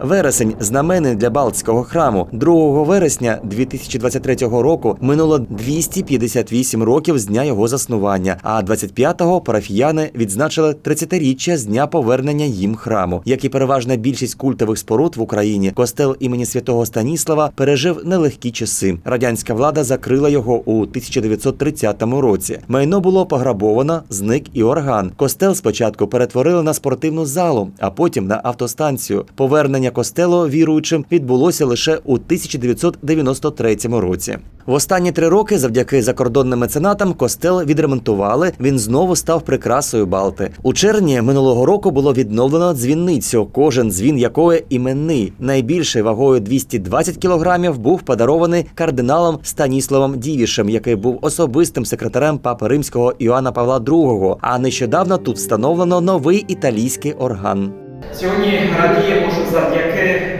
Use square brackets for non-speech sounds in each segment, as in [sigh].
Вересень знаменний для Балтського храму. 2 вересня 2023 року минуло 258 років з дня його заснування. А 25-го парафіяни відзначили 30-річчя з дня повернення їм храму. Як і переважна більшість культових споруд в Україні, костел імені святого Станіслава пережив нелегкі часи. Радянська влада закрила його у 1930 році. Майно було пограбовано, зник і орган. Костел спочатку перетворили на спортивну залу, а потім на автостанцію. Повернення костелу віруючим відбулося лише у 1993 році. В останні три роки, завдяки закордонним меценатам, костел відремонтували. Він знову став прикрасою Балти. У червні минулого року було відновлено дзвінницю, кожен дзвін якої іменний. Найбільший вагою 220 кілограмів був подарований кардиналом Станіславом Дівішем, який був особистим секретарем папи римського Іоанна Павла II. А нещодавно тут встановлено новий італійський орган. Сьогодні радіємо, що завдяки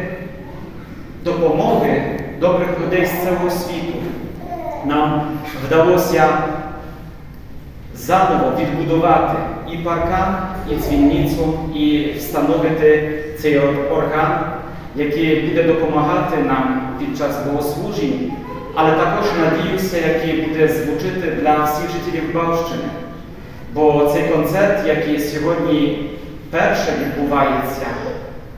допомоги добрих людей з цього світу нам вдалося заново відбудувати і паркан, і дзвіницю, і встановити цей орган, який буде допомагати нам під час богослужінь, але також надіюся, який буде звучити для всіх жителів Балтщини. Бо цей концерт, який сьогодні перше відбувається,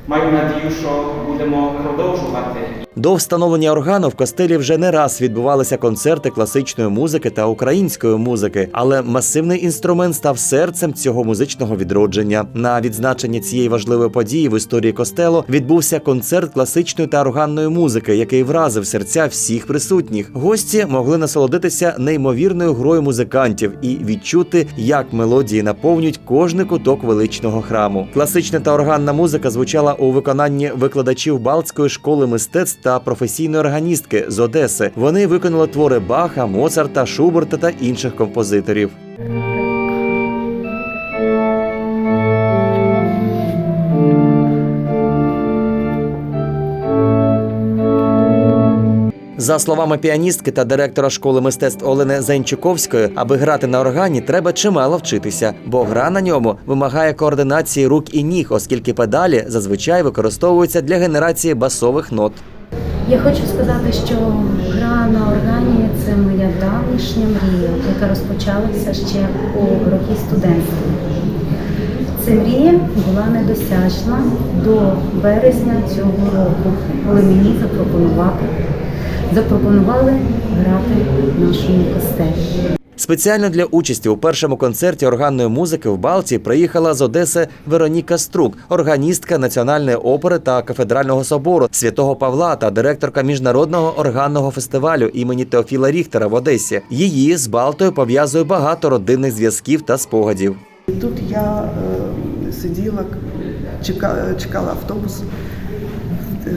маю надію, що будемо продовжувати. До встановлення органу в костелі вже не раз відбувалися концерти класичної музики та української музики, але масивний інструмент став серцем цього музичного відродження. На відзначення цієї важливої події в історії костелу відбувся концерт класичної та органної музики, який вразив серця всіх присутніх. Гості могли насолодитися неймовірною грою музикантів і відчути, як мелодії наповнюють кожний куток величного храму. Класична та органна музика звучала у виконанні викладачів Балтської школи мистецтв та професійної органістки з Одеси. Вони виконали твори Баха, Моцарта, Шуберта та інших композиторів. За словами піаністки та директора школи мистецтв Олени Зайнчуковської, аби грати на органі, треба чимало вчитися, бо гра на ньому вимагає координації рук і ніг, оскільки педалі зазвичай використовуються для генерації басових нот. Я хочу сказати, що гра на органі це моя давнішня мрія, яка розпочалася ще у роки студентства. Ця мрія була недосяжна до березня цього року, коли мені запропонували, запропонували грати в нашому костелі. Спеціально для участі у першому концерті органної музики в Балті приїхала з Одеси Вероніка Струк, органістка Національної опери та кафедрального собору святого Павла та директорка міжнародного органного фестивалю імені Теофіла Ріхтера в Одесі. Її з Балтою пов'язує багато родинних зв'язків та спогадів. Тут я е, сиділа, чекала, чекала автобус е,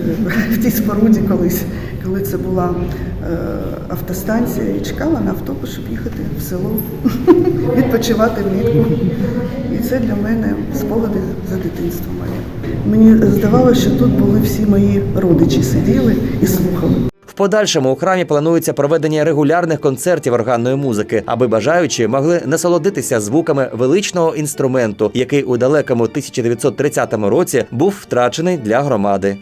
в тій споруді колись, коли це була е, автостанція, і чекала на автобус, щоб їхати в село, [laughs] відпочивати влітку. І це для мене спогади за дитинство моє. Мені здавалося, що тут були всі мої родичі, сиділи і слухали. В подальшому у храмі планується проведення регулярних концертів органної музики, аби бажаючі могли насолодитися звуками величного інструменту, який у далекому 1930 році був втрачений для громади.